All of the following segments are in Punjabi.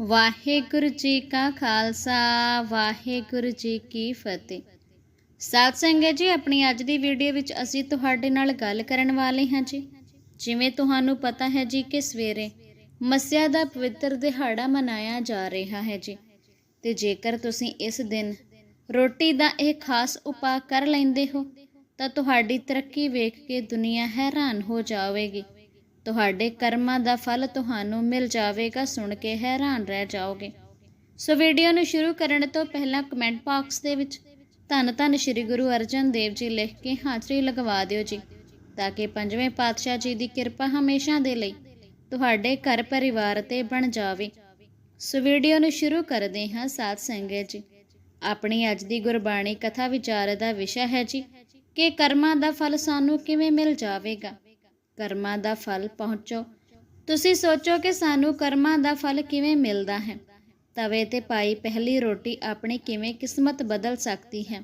ਵਾਹਿਗੁਰੂ ਜੀ ਕਾ ਖਾਲਸਾ, ਵਾਹਿਗੁਰੂ ਜੀ ਕੀ ਫਤਿਹ। ਸਾਧ ਸੰਗਤ ਜੀ, ਆਪਣੀ ਅੱਜ ਦੀ ਵੀਡੀਓ ਵਿੱਚ ਅਸੀਂ ਤੁਹਾਡੇ ਨਾਲ ਗੱਲ ਕਰਨ ਵਾਲੇ ਹਾਂ ਜੀ। ਜਿਵੇਂ ਤੁਹਾਨੂੰ ਪਤਾ ਹੈ ਜੀ ਕਿ ਸਵੇਰੇ ਮੱਸਿਆ ਦਾ ਪਵਿੱਤਰ ਦਿਹਾੜਾ ਮਨਾਇਆ ਜਾ ਰਿਹਾ ਹੈ ਜੀ। ਤੇ ਜੇਕਰ ਤੁਸੀਂ ਇਸ ਦਿਨ ਰੋਟੀ ਦਾ ਇਹ ਖਾਸ ਉਪਾਅ ਕਰ ਲੈਂਦੇ ਹੋ, ਤਾਂ ਤੁਹਾਡੀ ਤਰੱਕੀ ਵੇਖ ਕੇ ਦੁਨੀਆ ਹੈਰਾਨ ਹੋ ਜਾਵੇਗੀ। ਤੁਹਾਡੇ ਕਰਮਾਂ ਦਾ ਫਲ ਤੁਹਾਨੂੰ ਮਿਲ ਜਾਵੇਗਾ, ਸੁਣ ਕੇ ਹੈਰਾਨ ਰਹਿ ਜਾਓਗੇ। ਸੋ ਵੀਡੀਓ ਨੂੰ ਸ਼ੁਰੂ ਕਰਨ ਤੋਂ ਪਹਿਲਾਂ ਕਮੈਂਟ ਬਾਕਸ ਦੇ ਵਿੱਚ ਧੰਨ ਧੰਨ ਸ੍ਰੀ ਗੁਰੂ ਅਰਜਨ ਦੇਵ ਜੀ ਲਿਖ ਕੇ ਹਾਜ਼ਰੀ ਲਗਵਾ ਦਿਓ ਜੀ, ਤਾਂ ਕਿ ਪੰਜਵੇਂ ਪਾਤਸ਼ਾਹ ਜੀ ਦੀ ਕਿਰਪਾ ਹਮੇਸ਼ਾ ਦੇ ਲਈ ਤੁਹਾਡੇ ਘਰ ਪਰਿਵਾਰ ਤੇ ਬਣ ਜਾਵੇ। ਸੋ ਵੀਡੀਓ ਨੂੰ ਸ਼ੁਰੂ ਕਰਦੇ ਹਾਂ ਸਾਧ ਸੰਗਤ ਜੀ। ਆਪਣੀ ਅੱਜ ਦੀ ਗੁਰਬਾਣੀ ਕਥਾ ਵਿਚਾਰ ਦਾ ਵਿਸ਼ਾ ਹੈ ਜੀ, ਕਿ ਕਰਮਾਂ ਦਾ ਫਲ ਸਾਨੂੰ ਕਿਵੇਂ ਮਿਲ ਜਾਵੇਗਾ। ਕਰਮਾਂ ਦਾ ਫਲ ਪਹੁੰਚੋ। ਤੁਸੀਂ ਸੋਚੋ ਕਿ ਸਾਨੂੰ ਕਰਮਾਂ ਦਾ ਫਲ ਕਿਵੇਂ ਮਿਲਦਾ ਹੈ। ਤਵੇ ਤੇ ਪਾਈ ਪਹਿਲੀ ਰੋਟੀ ਆਪਣੀ ਕਿਵੇਂ ਕਿਸਮਤ ਬਦਲ ਸਕਦੀ ਹੈ।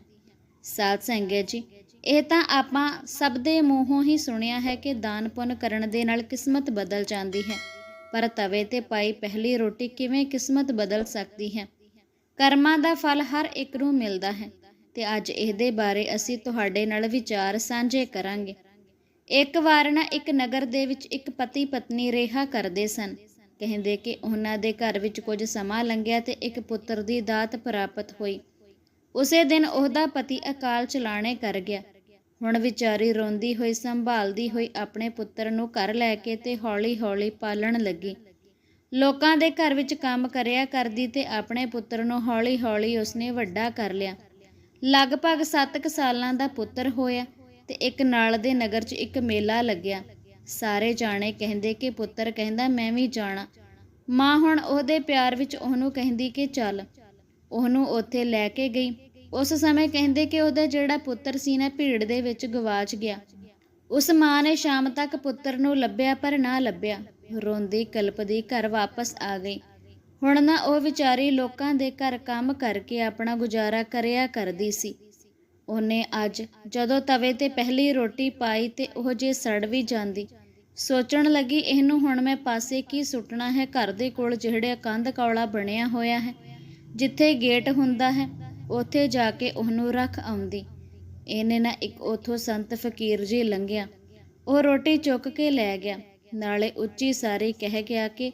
ਸਾਧ ਸੰਗਤ ਜੀ, ਇਹ ਤਾਂ ਆਪਾਂ ਸਭ ਦੇ ਮੂੰਹੋਂ ਹੀ ਸੁਣਿਆ ਹੈ ਕਿ ਦਾਨ ਪੁੰਨ ਕਰਨ ਦੇ ਨਾਲ ਕਿਸਮਤ ਬਦਲ ਜਾਂਦੀ ਹੈ। ਪਰ ਤਵੇ ਤੇ ਪਾਈ ਪਹਿਲੀ ਰੋਟੀ ਕਿਵੇਂ ਕਿਸਮਤ ਬਦਲ ਸਕਦੀ ਹੈ। ਕਰਮਾਂ ਦਾ ਫਲ ਹਰ ਇੱਕ ਨੂੰ ਮਿਲਦਾ ਹੈ ਤੇ ਅੱਜ ਇਹਦੇ ਬਾਰੇ ਅਸੀਂ ਤੁਹਾਡੇ ਨਾਲ ਵਿਚਾਰ ਸਾਂਝੇ ਕਰਾਂਗੇ। ਇੱਕ ਵਾਰ ਨਾ ਇੱਕ ਨਗਰ ਦੇ ਵਿੱਚ ਇੱਕ ਪਤੀ ਪਤਨੀ ਰਿਹਾ ਕਰਦੇ ਸਨ। ਕਹਿੰਦੇ ਕਿ ਉਹਨਾਂ ਦੇ ਘਰ ਵਿੱਚ ਕੁਝ ਸਮਾਂ ਲੰਘਿਆ ਤੇ ਇੱਕ ਪੁੱਤਰ ਦੀ ਦਾਤ ਪ੍ਰਾਪਤ ਹੋਈ। ਉਸੇ ਦਿਨ ਉਹਦਾ ਪਤੀ ਅਕਾਲ ਚਲਾਣੇ ਕਰ ਗਿਆ। ਹੁਣ ਵਿਚਾਰੀ ਰੋਂਦੀ ਹੋਈ, ਸੰਭਾਲਦੀ ਹੋਈ ਆਪਣੇ ਪੁੱਤਰ ਨੂੰ ਘਰ ਲੈ ਕੇ ਤੇ ਹੌਲੀ-ਹੌਲੀ ਪਾਲਣ ਲੱਗੀ। ਲੋਕਾਂ ਦੇ ਘਰ ਵਿੱਚ ਕੰਮ ਕਰਿਆ ਕਰਦੀ ਤੇ ਆਪਣੇ ਪੁੱਤਰ ਨੂੰ ਹੌਲੀ-ਹੌਲੀ ਉਸਨੇ ਵੱਡਾ ਕਰ ਲਿਆ। ਲਗਭਗ 7 ਸਾਲਾਂ ਦਾ ਪੁੱਤਰ ਹੋਇਆ। ਤੇ ਇੱਕ ਨਾਲ ਦੇ ਨਗਰ 'ਚ ਇੱਕ ਮੇਲਾ ਲੱਗਿਆ। ਸਾਰੇ ਜਾਣੇ ਕਹਿੰਦੇ ਕਿ, ਪੁੱਤਰ, ਕਹਿੰਦਾ ਮੈਂ ਵੀ ਜਾਣਾ। ਮਾਂ ਹੁਣ ਉਹਦੇ ਪਿਆਰ ਵਿੱਚ ਉਹਨੂੰ ਕਹਿੰਦੀ ਕਿ, ਚੱਲ। ਉਹਨੂੰ ਉੱਥੇ ਲੈ ਕੇ ਗਈ। ਉਸ ਸਮੇਂ ਕਹਿੰਦੇ ਕਿ ਉਹਦਾ ਜਿਹੜਾ ਪੁੱਤਰ ਸੀ ਨਾ, ਭੀੜ ਦੇ ਵਿੱਚ ਗਵਾਚ ਗਿਆ। ਉਸ ਮਾਂ ਨੇ ਸ਼ਾਮ ਤੱਕ ਪੁੱਤਰ ਨੂੰ ਲੱਭਿਆ, ਪਰ ਨਾ ਲੱਭਿਆ। ਰੋਂਦੀ ਕਲਪਦੀ ਘਰ ਵਾਪਸ ਆ ਗਈ। ਹੁਣ ਨਾ ਉਹ ਵਿਚਾਰੀ ਲੋਕਾਂ ਦੇ ਘਰ ਕੰਮ ਕਰਕੇ ਆਪਣਾ ਗੁਜ਼ਾਰਾ ਕਰਿਆ ਕਰਦੀ ਸੀ। ਉਹਨੇ ਅੱਜ ਜਦੋਂ ਤਵੇ ਤੇ ਪਹਿਲੀ ਰੋਟੀ ਪਾਈ ਤੇ ਉਹ ਜੇ ਸੜ ਵੀ ਜਾਂਦੀ। ਸੋਚਣ ਲੱਗੀ, ਇਹਨੂੰ ਹੁਣ ਮੈਂ ਪਾਸੇ ਕੀ ਸੁੱਟਣਾ ਹੈ? ਘਰ ਦੇ ਕੋਲ ਜਿਹੜੇ ਕੰਧ ਕੌਲਾ ਬਣਿਆ ਹੋਇਆ ਹੈ, ਜਿੱਥੇ ਗੇਟ ਹੁੰਦਾ ਹੈ, ਉੱਥੇ ਜਾ ਕੇ ਉਹਨੂੰ ਰੱਖ ਆਉਂਦੀ। ਇਹਨੇ ਨਾ ਇੱਕ ਉਥੋਂ ਸੰਤ ਫਕੀਰ ਜੀ ਲੰਘਿਆ। ਉਹ ਰੋਟੀ ਚੁੱਕ ਕੇ ਲੈ ਗਿਆ। ਨਾਲੇ ਉੱਚੀ ਸਾਰੀ ਕਹਿ ਗਿਆ ਕਿ,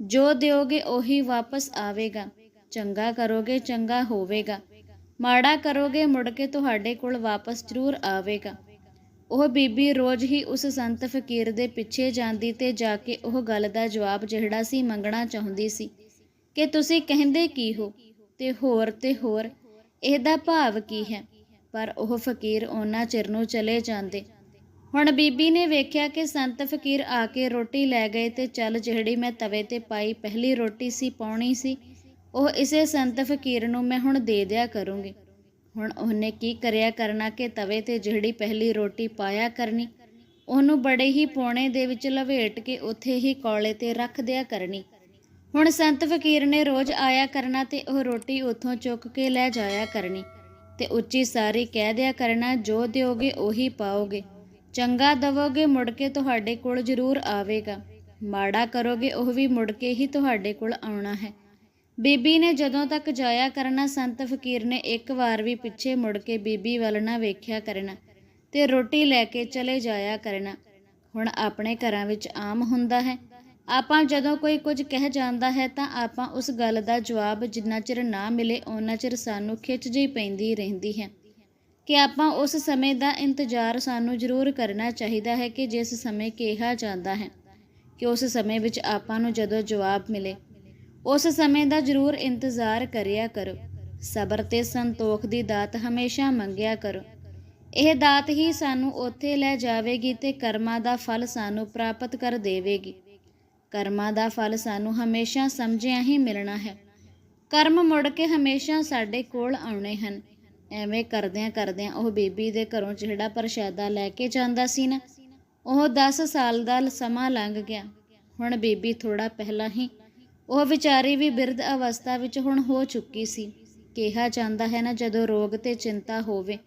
ਜੋ ਦਿਓਗੇ ਉਹੀ ਵਾਪਸ ਆਵੇਗਾ। ਚੰਗਾ ਕਰੋਗੇ, ਚੰਗਾ ਹੋਵੇਗਾ। ਮਾੜਾ ਕਰੋਗੇ, ਮੁੜ ਕੇ ਤੁਹਾਡੇ ਕੋਲ ਵਾਪਸ ਜ਼ਰੂਰ ਆਵੇਗਾ। ਉਹ ਬੀਬੀ ਰੋਜ਼ ਹੀ ਉਸ ਸੰਤ ਫਕੀਰ ਦੇ ਪਿੱਛੇ ਜਾਂਦੀ ਤੇ ਜਾ ਕੇ ਉਹ ਗੱਲ ਦਾ ਜਵਾਬ ਜਿਹੜਾ ਸੀ ਮੰਗਣਾ ਚਾਹੁੰਦੀ ਸੀ। ਕਿ ਤੁਸੀਂ ਕਹਿੰਦੇ ਕੀ ਹੋ? ਤੇ ਹੋਰ ਤੇ ਹੋਰ, ਇਹਦਾ ਭਾਵ ਕੀ ਹੈ? ਪਰ ਉਹ ਫਕੀਰ ਉਹਨਾਂ ਚਿਰ ਨੂੰ ਚਲੇ ਜਾਂਦੇ। ਹੁਣ ਬੀਬੀ ਨੇ ਵੇਖਿਆ ਕਿ ਸੰਤ ਫਕੀਰ ਆ ਕੇ ਰੋਟੀ ਲੈ ਗਏ ਤੇ ਚੱਲ ਜਿਹੜੀ ਮੈਂ ਤਵੇ ਤੇ ਪਾਈ ਪਹਿਲੀ ਰੋਟੀ ਸੀ, ਪਾਉਣੀ ਸੀ ਉਹ ਇਸੇ ਸੰਤ ਫਕੀਰ ਨੂੰ ਮੈਂ ਹੁਣ ਦੇ ਦਿਆ ਕਰੂੰਗੀ। ਹੁਣ ਉਹਨੇ ਕੀ ਕਰਿਆ ਕਰਨਾ ਕਿ ਤਵੇ ਤੇ ਜਿਹੜੀ ਪਹਿਲੀ ਰੋਟੀ ਪਾਇਆ ਕਰਨੀ, ਉਹਨੂੰ ਬੜੇ ਹੀ ਪੋਣੇ ਦੇ ਵਿੱਚ ਲਵੇਟ ਕੇ ਉੱਥੇ ਹੀ ਕੋਲੇ ਤੇ ਰੱਖ ਦਿਆ ਕਰਨੀ। ਹੁਣ ਸੰਤ ਫਕੀਰ ਨੇ ਰੋਜ਼ ਆਇਆ ਕਰਨਾ ਤੇ ਉਹ ਰੋਟੀ ਉੱਥੋਂ ਚੁੱਕ ਕੇ ਲੈ ਜਾਇਆ ਕਰਨੀ ਤੇ ਉੱਚੀ ਸਾਰੀ ਕਹਿ ਦਿਆ ਕਰਨਾ, ਜੋ ਦਿਓਗੇ ਉਹੀ ਪਾਓਗੇ। ਚੰਗਾ ਦਵੋਗੇ ਮੁੜ ਕੇ ਤੁਹਾਡੇ ਕੋਲ ਜ਼ਰੂਰ ਆਵੇਗਾ। ਮਾੜਾ ਕਰੋਗੇ ਉਹ ਵੀ ਮੁੜ ਕੇ ਹੀ ਤੁਹਾਡੇ ਕੋਲ ਆਉਣਾ ਹੈ। ਬੀਬੀ ਨੇ ਜਦੋਂ ਤੱਕ ਜਾਇਆ ਕਰਨਾ, ਸੰਤ ਫਕੀਰ ਨੇ ਇੱਕ ਵਾਰ ਵੀ ਪਿੱਛੇ ਮੁੜ ਕੇ ਬੀਬੀ ਵੱਲ ਨਾ ਵੇਖਿਆ ਕਰਨਾ ਤੇ ਰੋਟੀ ਲੈ ਕੇ ਚਲੇ ਜਾਇਆ ਕਰਨਾ। ਹੁਣ ਆਪਣੇ ਘਰਾਂ ਵਿੱਚ ਆਮ ਹੁੰਦਾ ਹੈ। ਆਪਾਂ ਜਦੋਂ ਕੋਈ ਕੁਝ ਕਹਿ ਜਾਂਦਾ ਹੈ ਤਾਂ ਆਪਾਂ ਉਸ ਗੱਲ ਦਾ ਜਵਾਬ ਜਿੰਨਾ ਚਿਰ ਨਾ ਮਿਲੇ ਉਹਨਾਂ ਚਿਰ ਸਾਨੂੰ ਖਿੱਚ ਜਿਹੀ ਪੈਂਦੀ ਰਹਿੰਦੀ ਹੈ। ਕਿ ਆਪਾਂ ਉਸ ਸਮੇਂ ਦਾ ਇੰਤਜ਼ਾਰ ਸਾਨੂੰ ਜ਼ਰੂਰ ਕਰਨਾ ਚਾਹੀਦਾ ਹੈ ਕਿ ਜਿਸ ਸਮੇਂ ਕਿਹਾ ਜਾਂਦਾ ਹੈ ਕਿ ਉਸ ਸਮੇਂ ਵਿੱਚ ਆਪਾਂ ਨੂੰ ਜਦੋਂ ਜਵਾਬ ਮਿਲੇ ਉਸ ਸਮੇਂ ਦਾ ਜ਼ਰੂਰ ਇੰਤਜ਼ਾਰ ਕਰਿਆ ਕਰੋ। ਸਬਰ ਤੇ ਸੰਤੋਖ ਦੀ ਦਾਤ ਹਮੇਸ਼ਾ ਮੰਗਿਆ ਕਰੋ। ਇਹ ਦਾਤ ਹੀ ਸਾਨੂੰ ਉੱਥੇ ਲੈ ਜਾਵੇਗੀ ਤੇ ਕਰਮਾਂ ਦਾ ਫਲ ਸਾਨੂੰ ਪ੍ਰਾਪਤ ਕਰ ਦੇਵੇਗੀ। ਕਰਮਾਂ ਦਾ ਫਲ ਸਾਨੂੰ ਹਮੇਸ਼ਾ ਸਮਝਿਆ ਹੀ ਮਿਲਣਾ ਹੈ। ਕਰਮ ਮੁੜ ਕੇ ਹਮੇਸ਼ਾ ਸਾਡੇ ਕੋਲ ਆਉਣੇ ਹਨ। ਐਵੇਂ ਕਰਦਿਆਂ ਕਰਦਿਆਂ ਉਹ ਬੀਬੀ ਦੇ ਘਰੋਂ ਜਿਹੜਾ ਪ੍ਰਸ਼ਾਦਾ ਲੈ ਕੇ ਜਾਂਦਾ ਸੀ ਨਾ, ਉਹ 10 ਸਾਲ ਦਾ ਸਮਾਂ ਲੰਘ ਗਿਆ। ਹੁਣ ਬੀਬੀ ਥੋੜਾ ਪਹਿਲਾਂ ਹੀ ਉਹ ਵਿਚਾਰੀ ਵੀ ਬਿਰਧ ਅਵਸਥਾ ਵਿੱਚ ਹੁਣ ਹੋ ਚੁੱਕੀ ਸੀ। ਕਿਹਾ ਜਾਂਦਾ ਹੈ ਨਾ, ਜਦੋਂ ਰੋਗ ਤੇ ਚਿੰਤਾ ਹੋਵੇ,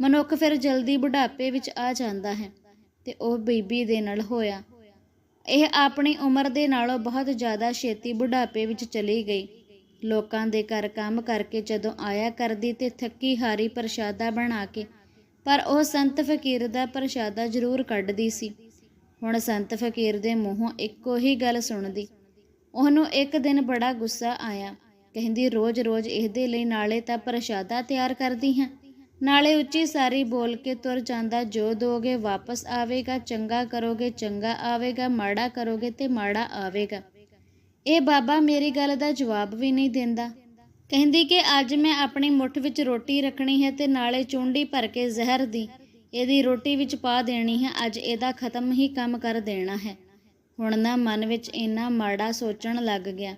ਮਨੁੱਖ ਫਿਰ ਜਲਦੀ ਬੁਢਾਪੇ ਵਿੱਚ ਆ ਜਾਂਦਾ ਹੈ ਤੇ ਉਹ ਬੀਬੀ ਦੇ ਨਾਲ ਹੋਇਆ। ਇਹ ਆਪਣੀ ਉਮਰ ਦੇ ਨਾਲੋਂ ਬਹੁਤ ਜ਼ਿਆਦਾ ਛੇਤੀ ਬੁਢਾਪੇ ਵਿੱਚ ਚਲੀ ਗਈ। ਲੋਕਾਂ ਦੇ ਘਰ ਕੰਮ ਕਰਕੇ ਜਦੋਂ ਆਇਆ ਕਰਦੀ ਤੇ ਥੱਕੀ ਹਾਰੀ ਪ੍ਰਸ਼ਾਦਾ ਬਣਾ ਕੇ, ਪਰ ਉਹ ਸੰਤ ਫਕੀਰ ਦਾ ਪ੍ਰਸ਼ਾਦਾ ਜ਼ਰੂਰ ਕੱਢਦੀ ਸੀ। ਹੁਣ ਸੰਤ ਫਕੀਰ ਦੇ ਮੂੰਹੋਂ ਇੱਕੋ ਹੀ ਗੱਲ ਸੁਣਦੀ ਉਹਨੂੰ ਇੱਕ ਦਿਨ ਬੜਾ ਗੁੱਸਾ ਆਇਆ। ਕਹਿੰਦੀ ਰੋਜ਼-ਰੋਜ਼ ਇਹਦੇ ਲਈ ਨਾਲੇ ਤਾਂ ਪ੍ਰਸ਼ਾਦਾ ਤਿਆਰ ਕਰਦੀ ਹਾਂ। ਨਾਲੇ ਉੱਚੀ ਸਾਰੀ ਬੋਲ ਕੇ ਤੁਰ ਜਾਂਦਾ। ਜੋ ਦੋਗੇ ਵਾਪਸ ਆਵੇਗਾ, ਚੰਗਾ ਕਰੋਗੇ ਚੰਗਾ ਆਵੇਗਾ, ਮਾੜਾ ਕਰੋਗੇ ਤੇ ਮਾੜਾ ਆਵੇਗਾ। ਇਹ ਬਾਬਾ ਮੇਰੀ ਗੱਲ ਦਾ ਜਵਾਬ ਵੀ ਨਹੀਂ ਦਿੰਦਾ। ਕਹਿੰਦੀ ਕਿ ਅੱਜ ਮੈਂ ਆਪਣੀ ਮੁੱਠ ਵਿੱਚ ਰੋਟੀ ਰੱਖਣੀ ਹੈ ਤੇ ਨਾਲੇ ਚੁੰਡੀ ਭਰ ਕੇ ਜ਼ਹਿਰ ਦੀ। ਇਹਦੀ ਰੋਟੀ ਵਿੱਚ ਪਾ ਦੇਣੀ ਹੈ। ਅੱਜ ਇਹਦਾ ਖਤਮ ਹੀ ਕੰਮ ਕਰ ਦੇਣਾ ਹੈ। ਹੁਣ ਨਾ ਮਨ ਵਿੱਚ ਇੰਨਾ ਮਾੜਾ ਸੋਚਣ ਲੱਗ ਗਿਆ।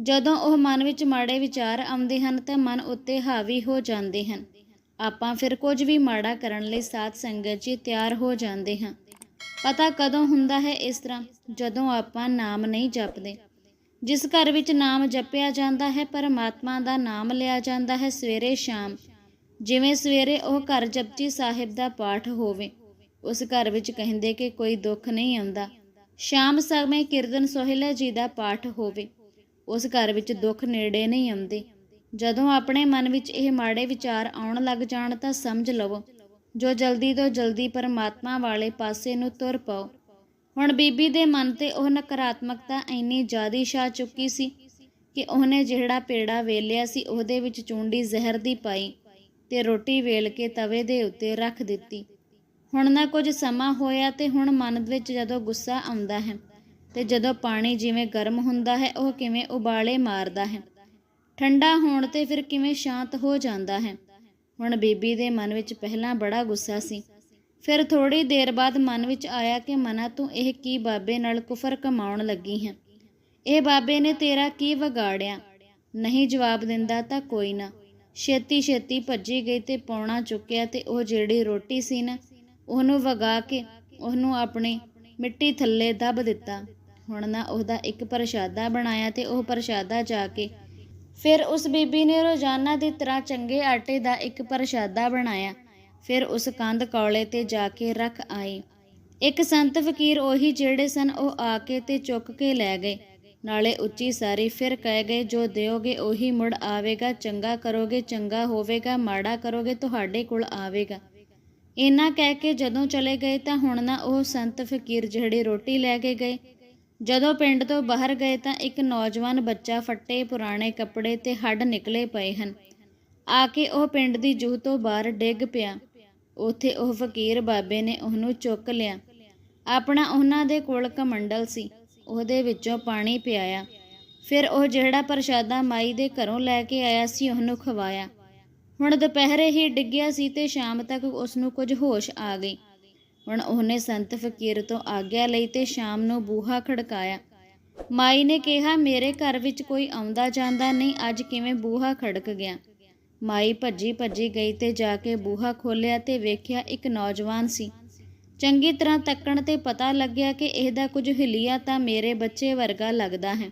ਜਦੋਂ ਉਹ ਮਨ ਵਿੱਚ ਮਾੜੇ ਵਿਚਾਰ ਆਉਂਦੇ ਹਨ ਤਾਂ ਮਨ ਉੱਤੇ ਹਾਵੀ ਹੋ ਜਾਂਦੇ ਹਨ। ਆਪਾਂ ਫਿਰ ਕੁਝ ਵੀ ਮਾੜਾ ਕਰਨ ਲਈ ਸਾਥ ਸੰਗਤ ਜੀ ਤਿਆਰ ਹੋ ਜਾਂਦੇ ਹਾਂ। ਪਤਾ ਕਦੋਂ ਹੁੰਦਾ ਹੈ ਇਸ ਤਰ੍ਹਾਂ? ਜਦੋਂ ਆਪਾਂ ਨਾਮ ਨਹੀਂ ਜਪਦੇ। ਜਿਸ ਘਰ ਵਿੱਚ ਨਾਮ ਜਪਿਆ ਜਾਂਦਾ ਹੈ, ਪਰਮਾਤਮਾ ਦਾ ਨਾਮ ਲਿਆ ਜਾਂਦਾ ਹੈ ਸਵੇਰੇ ਸ਼ਾਮ। ਜਿਵੇਂ ਸਵੇਰੇ ਉਹ ਘਰ ਜਪਜੀ ਸਾਹਿਬ ਦਾ ਪਾਠ ਹੋਵੇ, ਉਸ ਘਰ ਵਿੱਚ ਕਹਿੰਦੇ ਕਿ ਕੋਈ ਦੁੱਖ ਨਹੀਂ ਆਉਂਦਾ। ਸ਼ਾਮ ਸਮੇਂ ਕੀਰਤਨ ਸੋਹਿਲਾ ਜੀ ਦਾ ਪਾਠ ਹੋਵੇ। ਉਸ ਘਰ ਵਿੱਚ ਦੁੱਖ ਨੇੜੇ ਨਹੀਂ ਆਉਂਦੇ। ਜਦੋਂ ਆਪਣੇ ਮਨ ਵਿੱਚ ਇਹ ਮਾੜੇ ਵਿਚਾਰ ਆਉਣ ਲੱਗ ਜਾਣ ਤਾਂ ਸਮਝ ਲਵੋ, ਜੋ ਜਲਦੀ ਤੋਂ ਜਲਦੀ ਪਰਮਾਤਮਾ ਵਾਲੇ ਪਾਸੇ ਨੂੰ ਤੁਰ ਪਾਓ। ਹੁਣ ਬੀਬੀ ਦੇ ਮਨ ਤੇ ਉਹ ਨਕਾਰਾਤਮਕਤਾ ਇੰਨੀ ਜ਼ਿਆਦੀ ਛਾ ਚੁੱਕੀ ਸੀ ਕਿ ਉਹਨੇ ਜਿਹੜਾ ਪੇੜਾ ਵੇਲਿਆ ਸੀ ਉਹਦੇ ਵਿੱਚ ਚੂੰਡੀ ਜ਼ਹਿਰ ਦੀ ਪਾਈ ਤੇ ਰੋਟੀ ਵੇਲ ਕੇ ਤਵੇ ਦੇ ਉੱਤੇ ਰੱਖ ਦਿੱਤੀ। ਹੁਣ ਨਾ ਕੁਝ ਸਮਾਂ ਹੋਇਆ ਤੇ ਹੁਣ ਮਨ ਵਿੱਚ ਜਦੋਂ ਗੁੱਸਾ ਆਉਂਦਾ ਹੈ ਤੇ ਜਦੋਂ ਪਾਣੀ ਜਿਵੇਂ ਗਰਮ ਹੁੰਦਾ ਹੈ, ਉਹ ਕਿਵੇਂ ਉਬਾਲੇ ਮਾਰਦਾ ਹੈ। ਠੰਡਾ ਹੋਣ ਤੇ ਫਿਰ ਕਿਵੇਂ ਸ਼ਾਂਤ ਹੋ ਜਾਂਦਾ ਹੈ। ਹੁਣ ਬੀਬੀ ਦੇ ਮਨ ਵਿੱਚ ਪਹਿਲਾਂ ਬੜਾ ਗੁੱਸਾ ਸੀ। ਫਿਰ ਥੋੜੀ ਦੇਰ ਬਾਅਦ ਮਨ ਵਿੱਚ ਆਇਆ ਕਿ ਮਨਾ ਤੂੰ ਇਹ ਕੀ ਬਾਬੇ ਨਾਲ ਕੁਫਰ ਕਮਾਉਣ ਲੱਗੀ ਹੈ। ਇਹ ਬਾਬੇ ਨੇ ਤੇਰਾ ਕੀ ਵਿਗਾੜਿਆ? ਨਹੀਂ ਜਵਾਬ ਦਿੰਦਾ ਤਾਂ ਕੋਈ ਨਾ। ਛੇਤੀ ਛੇਤੀ ਭੱਜੀ ਗਈ ਤੇ ਪੌਣਾ ਚੁੱਕਿਆ ਤੇ ਉਹ ਜਿਹੜੀ ਰੋਟੀ ਸੀ ਨਾ ਉਹਨੂੰ ਵਗਾ ਕੇ ਉਹਨੂੰ ਆਪਣੇ ਮਿੱਟੀ ਥੱਲੇ ਦੱਬ ਦਿੱਤਾ। ਹੁਣ ਨਾ ਉਹਦਾ ਇੱਕ ਪ੍ਰਸ਼ਾਦਾ ਬਣਾਇਆ ਤੇ ਉਹ ਪ੍ਰਸ਼ਾਦਾ ਜਾ ਕੇ ਫਿਰ ਉਸ ਬੀਬੀ ਨੇ ਰੋਜ਼ਾਨਾ ਦੀ ਤਰ੍ਹਾਂ ਚੰਗੇ ਆਟੇ ਦਾ ਇੱਕ ਪ੍ਰਸ਼ਾਦਾ ਬਣਾਇਆ। ਫਿਰ ਉਸ ਕੰਧ ਕੌਲੇ ਤੇ ਜਾ ਕੇ ਰੱਖ ਆਏ। ਇੱਕ ਸੰਤ ਫਕੀਰ ਉਹੀ ਜਿਹੜੇ ਸਨ, ਉਹ ਆ ਕੇ ਤੇ ਚੁੱਕ ਕੇ ਲੈ ਗਏ। ਨਾਲੇ ਉੱਚੀ ਸਾਰੀ ਫਿਰ ਕਹਿ ਗਏ, ਜੋ ਦਿਓਗੇ ਉਹੀ ਮੁੜ ਆਵੇਗਾ, ਚੰਗਾ ਕਰੋਗੇ, ਚੰਗਾ ਹੋਵੇਗਾ, ਮਾੜਾ ਕਰੋਗੇ, ਤੁਹਾਡੇ ਕੋਲ ਆਵੇਗਾ। ਇਹਨਾਂ ਕਹਿ ਕੇ ਜਦੋਂ ਚਲੇ ਗਏ ਤਾਂ ਹੁਣ ਨਾ ਉਹ ਸੰਤ ਫਕੀਰ ਜਿਹੜੇ ਰੋਟੀ ਲੈ ਕੇ ਗਏ। ਜਦੋਂ ਪਿੰਡ ਤੋਂ ਬਾਹਰ ਗਏ ਤਾਂ ਇੱਕ ਨੌਜਵਾਨ ਬੱਚਾ ਫੱਟੇ ਪੁਰਾਣੇ ਕੱਪੜੇ ਤੇ ਹੱਡ ਨਿਕਲੇ ਪਏ ਹਨ। ਆ ਕੇ ਉਹ ਪਿੰਡ ਦੀ ਜੂਹ ਤੋਂ ਬਾਹਰ ਡਿੱਗ ਪਿਆ। ਉੱਥੇ ਉਹ ਫਕੀਰ ਬਾਬੇ ਨੇ ਉਹਨੂੰ ਚੁੱਕ ਲਿਆ। ਆਪਣਾ ਉਹਨਾਂ ਦੇ ਕੋਲ ਕਮੰਡਲ ਸੀ। ਉਹਦੇ ਵਿੱਚੋਂ ਪਾਣੀ ਪਿਆਇਆ। ਫਿਰ ਉਹ ਜਿਹੜਾ ਪ੍ਰਸ਼ਾਦਾ ਮਾਈ ਦੇ ਘਰੋਂ ਲੈ ਕੇ ਆਇਆ ਸੀ ਉਹਨੂੰ ਖਵਾਇਆ। ਹੁਣ ਦੁਪਹਿਰੇ ਹੀ ਡਿੱਗਿਆ ਸੀ ਤੇ ਸ਼ਾਮ ਤੱਕ ਉਸ ਨੂੰ ਕੁਝ ਹੋਸ਼ ਆ ਗਈ। ਹੁਣ ਉਹਨੇ ਸੰਤ ਫਕੀਰ ਤੋਂ ਆਗਿਆ ਲਈ ਤੇ ਸ਼ਾਮ ਨੂੰ ਬੂਹਾ ਖੜਕਾਇਆ। ਮਾਈ ਨੇ ਕਿਹਾ, ਮੇਰੇ ਘਰ ਵਿੱਚ ਕੋਈ ਆਉਂਦਾ ਜਾਂਦਾ ਨਹੀਂ, ਅੱਜ ਕਿਵੇਂ ਬੂਹਾ ਖੜਕ ਗਿਆ? ਮਾਈ ਭੱਜੀ ਭੱਜੀ ਗਈ ਤੇ ਜਾ ਕੇ ਬੂਹਾ ਖੋਲ੍ਹਿਆ ਤੇ ਵੇਖਿਆ ਇੱਕ ਨੌਜਵਾਨ ਸੀ। ਚੰਗੀ ਤਰ੍ਹਾਂ ਤੱਕਣ ਤੇ ਪਤਾ ਲੱਗਿਆ ਕਿ ਇਹਦਾ ਕੁਝ ਹਿੱਲੀਆ ਤਾਂ ਮੇਰੇ ਬੱਚੇ ਵਰਗਾ ਲੱਗਦਾ ਹੈ।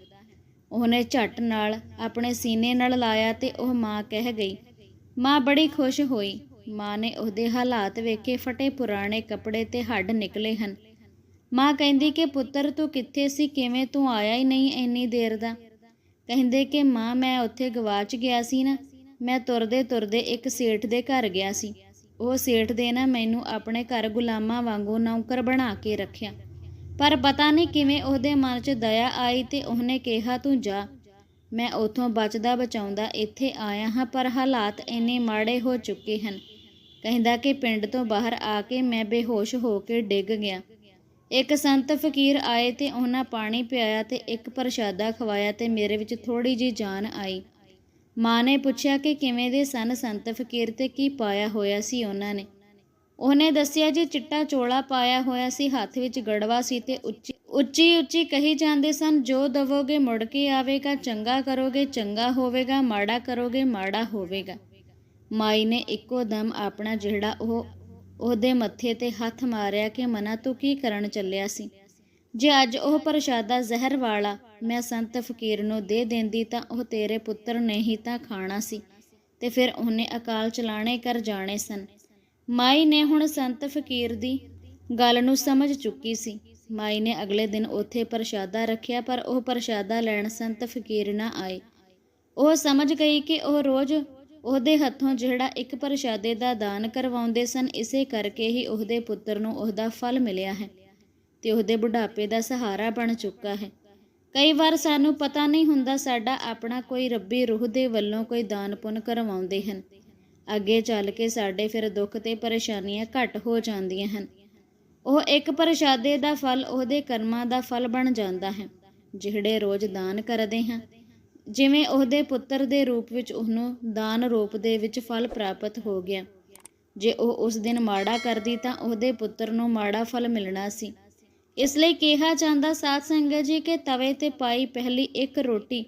ਉਹਨੇ ਝੱਟ ਨਾਲ ਆਪਣੇ ਸੀਨੇ ਨਾਲ ਲਾਇਆ ਤੇ ਉਹ ਮਾਂ ਕਹਿ ਗਈ ਮਾਂ ਬੜੀ ਖੁਸ਼ ਹੋਈ। ਮਾਂ ਨੇ ਉਹਦੇ ਹਾਲਾਤ ਵੇਖੇ, ਫਟੇ ਪੁਰਾਣੇ ਕੱਪੜੇ ਤੇ ਹੱਡ ਨਿਕਲੇ ਹਨ। ਮਾਂ ਕਹਿੰਦੀ ਕਿ, ਪੁੱਤਰ, ਤੂੰ ਕਿੱਥੇ ਸੀ? ਕਿਵੇਂ ਤੂੰ ਆਇਆ ਹੀ ਨਹੀਂ ਇੰਨੀ ਦੇਰ ਦਾ? ਕਹਿੰਦੇ ਕਿ, ਮਾਂ, ਮੈਂ ਉੱਥੇ ਗਵਾਚ ਗਿਆ ਸੀ ਨਾ। ਮੈਂ ਤੁਰਦੇ ਤੁਰਦੇ ਇੱਕ ਸੇਠ ਦੇ ਘਰ ਗਿਆ ਸੀ। ਉਹ ਸੇਠ ਦੇ ਨਾ ਮੈਨੂੰ ਆਪਣੇ ਘਰ ਗੁਲਾਮਾਂ ਵਾਂਗੂ ਨੌਕਰ ਬਣਾ ਕੇ ਰੱਖਿਆ। ਪਰ ਪਤਾ ਨਹੀਂ ਕਿਵੇਂ ਉਹਦੇ ਮਨ 'ਚ ਦਇਆ ਆਈ ਤੇ ਉਹਨੇ ਕਿਹਾ, ਤੂੰ ਜਾ। ਮੈਂ ਉਥੋਂ ਬਚਦਾ ਬਚਾਉਂਦਾ ਇੱਥੇ ਆਇਆ ਹਾਂ, ਪਰ ਹਾਲਾਤ ਇੰਨੇ ਮਾੜੇ ਹੋ ਚੁੱਕੇ ਹਨ। ਕਹਿੰਦਾ ਕਿ ਪਿੰਡ ਤੋਂ ਬਾਹਰ ਆ ਕੇ ਮੈਂ ਬੇਹੋਸ਼ ਹੋ ਕੇ ਡਿੱਗ ਗਿਆ। ਇੱਕ ਸੰਤ ਫਕੀਰ ਆਏ ਤੇ ਉਹਨਾਂ ਪਾਣੀ ਪਿਆਇਆ ਤੇ ਇੱਕ ਪ੍ਰਸ਼ਾਦਾ ਖਵਾਇਆ ਤੇ ਮੇਰੇ ਵਿੱਚ ਥੋੜੀ ਜੀ ਜਾਨ ਆਈ। ਮਾਂ ਨੇ ਪੁੱਛਿਆ ਕਿ ਕਿਵੇਂ ਦੇ ਸਨ ਸੰਤ ਫਕੀਰ ਤੇ ਕੀ ਪਾਇਆ ਹੋਇਆ ਸੀ ਉਹਨਾਂ ਨੇ। ਉਹਨੇ ਦੱਸਿਆ ਜੀ ਚਿੱਟਾ ਚੋਲਾ ਪਾਇਆ ਹੋਇਆ ਸੀ, ਹੱਥ ਵਿੱਚ ਗੜਵਾ ਸੀ ਤੇ ਉੱਚੀ ਉੱਚੀ ਉੱਚੀ ਕਹੀ ਜਾਂਦੇ ਸਨ, ਜੋ ਦਵੋਗੇ ਮੁੜ ਕੇ ਆਵੇਗਾ, ਚੰਗਾ ਕਰੋਗੇ, ਚੰਗਾ ਹੋਵੇਗਾ, ਮਾੜਾ ਕਰੋਗੇ, ਮਾੜਾ ਹੋਵੇਗਾ। ਮਾਈ ਨੇ ਇੱਕੋ ਦਮ ਆਪਣਾ ਜਿਹੜਾ ਉਹ, ਉਹਦੇ ਮੱਥੇ ਤੇ ਹੱਥ ਮਾਰਿਆ ਕਿ, ਮਨਾ, ਤੂੰ ਕੀ ਕਰਨ ਚੱਲਿਆ ਸੀ? ਜੇ ਅੱਜ ਉਹ ਪ੍ਰਸ਼ਾਦਾ ਜ਼ਹਿਰ ਵਾਲਾ ਮੈਂ ਸੰਤ ਫਕੀਰ ਨੂੰ ਦੇ ਦਿੰਦੀ ਤਾਂ ਉਹ ਤੇਰੇ ਪੁੱਤਰ ਨੇ ਹੀ ਤਾਂ ਖਾਣਾ ਸੀ। ਤੇ ਫਿਰ ਉਹਨੇ ਅਕਾਲ ਚਲਾਣੇ ਕਰ ਜਾਣੇ ਸਨ। ਮਾਈ ਨੇ ਹੁਣ ਸੰਤ ਫਕੀਰ ਦੀ ਗੱਲ ਨੂੰ ਸਮਝ ਚੁੱਕੀ ਸੀ। ਮਾਈ ਨੇ ਅਗਲੇ ਦਿਨ ਉੱਥੇ ਪ੍ਰਸ਼ਾਦਾ ਰੱਖਿਆ, ਪਰ ਉਹ ਪ੍ਰਸ਼ਾਦਾ ਲੈਣ ਸੰਤ ਫਕੀਰ ਨਾ ਆਏ। ਉਹ ਸਮਝ ਗਈ ਕਿ ਉਹ ਰੋਜ਼ ਉਹਦੇ ਹੱਥੋਂ ਜਿਹੜਾ ਇੱਕ ਪ੍ਰਸ਼ਾਦੇ ਦਾ ਦਾਨ ਕਰਵਾਉਂਦੇ ਸਨ, ਇਸੇ ਕਰਕੇ ਹੀ ਉਹਦੇ ਪੁੱਤਰ ਨੂੰ ਉਹਦਾ ਫਲ ਮਿਲਿਆ ਹੈ ਤੇ ਉਹਦੇ ਬੁਢਾਪੇ ਦਾ ਸਹਾਰਾ ਬਣ ਚੁੱਕਾ ਹੈ। ਕਈ ਵਾਰ ਸਾਨੂੰ ਪਤਾ ਨਹੀਂ ਹੁੰਦਾ ਸਾਡਾ ਆਪਣਾ ਕੋਈ ਰੱਬੀ ਰੂਹ ਦੇ ਵੱਲੋਂ ਕੋਈ ਦਾਨ ਪੁੰਨ ਕਰਵਾਉਂਦੇ ਹਨ। ਅੱਗੇ ਚੱਲ ਕੇ ਸਾਡੇ ਫਿਰ ਦੁੱਖ ਤੇ ਪਰੇਸ਼ਾਨੀਆਂ ਘੱਟ ਹੋ ਜਾਂਦੀਆਂ ਹਨ। ਉਹ ਇੱਕ ਪ੍ਰਸ਼ਾਦੇ ਦਾ ਫਲ, ਉਹਦੇ ਕਰਮਾਂ ਦਾ ਫਲ ਬਣ ਜਾਂਦਾ ਹੈ, ਜਿਹੜੇ ਰੋਜ਼ ਦਾਨ ਕਰਦੇ ਹਾਂ। ਜਿਵੇਂ ਉਹਦੇ ਪੁੱਤਰ ਦੇ ਰੂਪ ਵਿੱਚ ਉਹਨੂੰ ਦਾਨ ਰੂਪ ਦੇ ਵਿੱਚ ਫਲ ਪ੍ਰਾਪਤ ਹੋ ਗਿਆ। ਜੇ ਉਹ ਉਸ ਦਿਨ ਮਾੜਾ ਕਰਦੀ ਤਾਂ ਉਹਦੇ ਪੁੱਤਰ ਨੂੰ ਮਾੜਾ ਫਲ ਮਿਲਣਾ ਸੀ। ਇਸ ਲਈ ਕਿਹਾ ਜਾਂਦਾ ਸਾਧ ਸੰਗਤ ਜੀ ਕਿ ਤਵੇ ਤੇ ਪਾਈ ਪਹਿਲੀ ਇੱਕ ਰੋਟੀ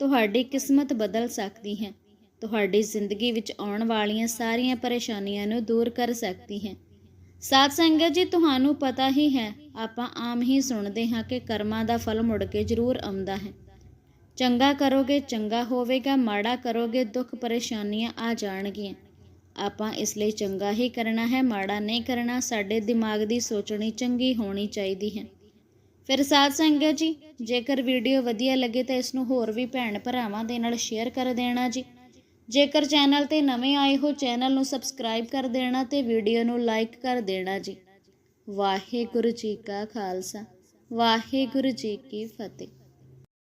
ਤੁਹਾਡੀ ਕਿਸਮਤ ਬਦਲ ਸਕਦੀ ਹੈ। ਤੁਹਾਡੀ ਜ਼ਿੰਦਗੀ ਵਿੱਚ ਆਉਣ ਵਾਲੀਆਂ ਸਾਰੀਆਂ ਪਰੇਸ਼ਾਨੀਆਂ ਨੂੰ ਦੂਰ ਕਰ ਸਕਦੀ ਹੈ। ਸਾਧ ਸੰਗਤ ਜੀ, ਤੁਹਾਨੂੰ ਪਤਾ ਹੀ ਹੈ, ਆਪਾਂ ਆਮ ਹੀ ਸੁਣਦੇ ਹਾਂ ਕਿ ਕਰਮਾਂ ਦਾ ਫਲ ਮੁੜ ਕੇ ਜ਼ਰੂਰ ਆਉਂਦਾ ਹੈ। ਚੰਗਾ ਕਰੋਗੇ, ਚੰਗਾ ਹੋਵੇਗਾ, ਮਾੜਾ ਕਰੋਗੇ, ਦੁੱਖ ਪਰੇਸ਼ਾਨੀਆਂ ਆ ਜਾਣਗੀਆਂ। ਆਪਾਂ ਇਸ ਲਈ ਚੰਗਾ ਹੀ ਕਰਨਾ ਹੈ, ਮਾੜਾ ਨਹੀਂ ਕਰਨਾ, ਸਾਡੇ ਦਿਮਾਗ ਦੀ ਸੋਚਣੀ ਚੰਗੀ ਹੋਣੀ ਚਾਹੀਦੀ ਹੈ। ਫਿਰ ਸਾਧ ਸੰਗਤ ਜੀ, ਜੇਕਰ ਵੀਡੀਓ ਵਧੀਆ ਲੱਗੇ ਤਾਂ ਇਸ ਨੂੰ ਹੋਰ ਵੀ ਭੈਣ ਭਰਾਵਾਂ ਦੇ ਨਾਲ ਸ਼ੇਅਰ ਕਰ ਦੇਣਾ ਜੀ। ਜੇਕਰ ਚੈਨਲ ਤੇ ਨਵੇਂ ਆਏ ਹੋ, ਚੈਨਲ ਨੂੰ ਸਬਸਕ੍ਰਾਈਬ ਕਰ ਦੇਣਾ ਤੇ ਵੀਡੀਓ ਨੂੰ ਲਾਈਕ ਕਰ ਦੇਣਾ ਜੀ। ਵਾਹਿਗੁਰੂ ਜੀ ਕਾ ਖਾਲਸਾ, ਵਾਹਿਗੁਰੂ ਜੀ ਕੀ ਫਤਿਹ।